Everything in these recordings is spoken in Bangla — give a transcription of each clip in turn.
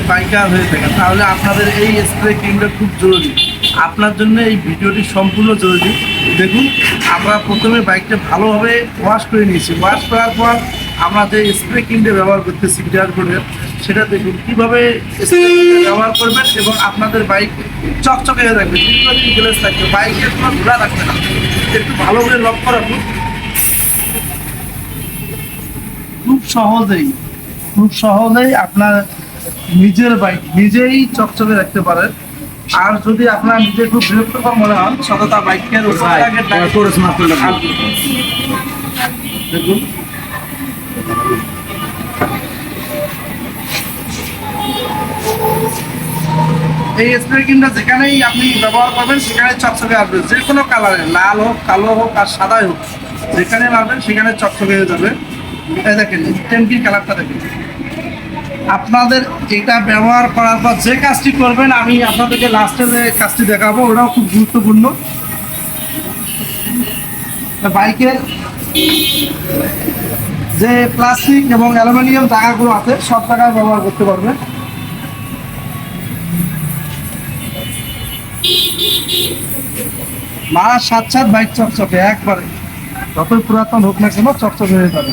যদি বাইকার হয়ে থাকেন তাহলে আপনাদের এই স্প্রে ক্রিমটা খুব জরুরি। আপনার জন্য এই ভিডিওটি সম্পূর্ণ জরুরি। দেখুন, আমরা প্রথমে বাইকটা ভালোভাবে ওয়াশ করে নিয়েছি। ওয়াশ করার পর আমরা যে স্প্রে ক্রিমটা ব্যবহার করতেছি গিয়ার বোর্ডের সেটা দেখুন, কীভাবে ব্যবহার করবেন এবং আপনাদের বাইক চকচকে হয়ে থাকবে। দীর্ঘদিন গ্লেস থাকবে বাইকের কোনো ধুলা থাকবে না। একটু ভালো করে লক্ষ্য রাখুন। খুব সহজেই খুব সহজেই আপনার নিজের বাইক নিজেই চকচকে রাখতে পারেন। আর যদি আপনার নিজে খুব বিরক্তকর মনে হন সততা দেখুন। এই স্প্রে যেখানেই আপনি ব্যবহার করবেন সেখানে চকচকে আসবে। যে কোনো কালারে লাল হোক কালো হোক আর সাদাই হোক যেখানে মারবেন সেখানে চকচকে হয়ে যাবে। এই দেখেন ট্যাঙ্কির কালারটা দেখেন। আপনাদের এটা ব্যবহার করার পর যে কাজটি করবেন, আমি আপনাদেরকে লাস্টে যে কাজটি দেখাবো, ওটাও খুব গুরুত্বপূর্ণ। বাইকের যে প্লাস্টিক এবং অ্যালুমিনিয়াম জায়গাগুলো আছে, সব জায়গায় ব্যবহার করতে পারবেন। মারার সাত সাত বাইক চকচকে, একবারে। যতই পুরাতন হোক না কেন, চকচকে হয়ে যাবে।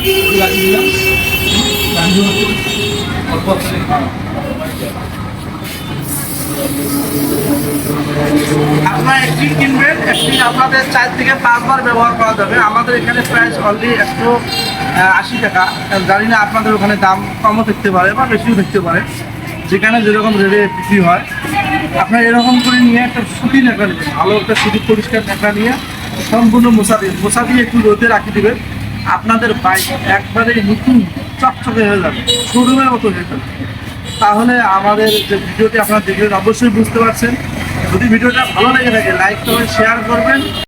Gila-gila Tanjung Korpot আপনারা একটি কিনবেন একটি আপনাদের চার থেকে পাঁচবার ব্যবহার করা যাবে। আমাদের এখানে প্রাইস অলরেডি একশো আশি টাকা। জানি না আপনাদের ওখানে দাম কমও থাকতে পারে বা বেশিও থাকতে পারে। যেখানে যেরকম রেটে বিক্রি হয়, আপনার এরকম করে নিয়ে একটা সুতি নেকড়া নেবেন। ভালো একটা সুতি, পরিষ্কার নেকড়া নিয়ে সম্পূর্ণ মশা দিয়ে মশা দিয়ে একটু রোদে রাখি দেবেন। আপনাদের বাইক একবারে নতুন চকচকে হয়ে যাবে শোরুমের মতো হয়ে যাবে। তাহলে আমাদের যে ভিডিওটি আপনারা দেখলেন, অবশ্যই বুঝতে পারছেন। যদি ভিডিওটা ভালো লেগে থাকে লাইক করবেন শেয়ার করবেন।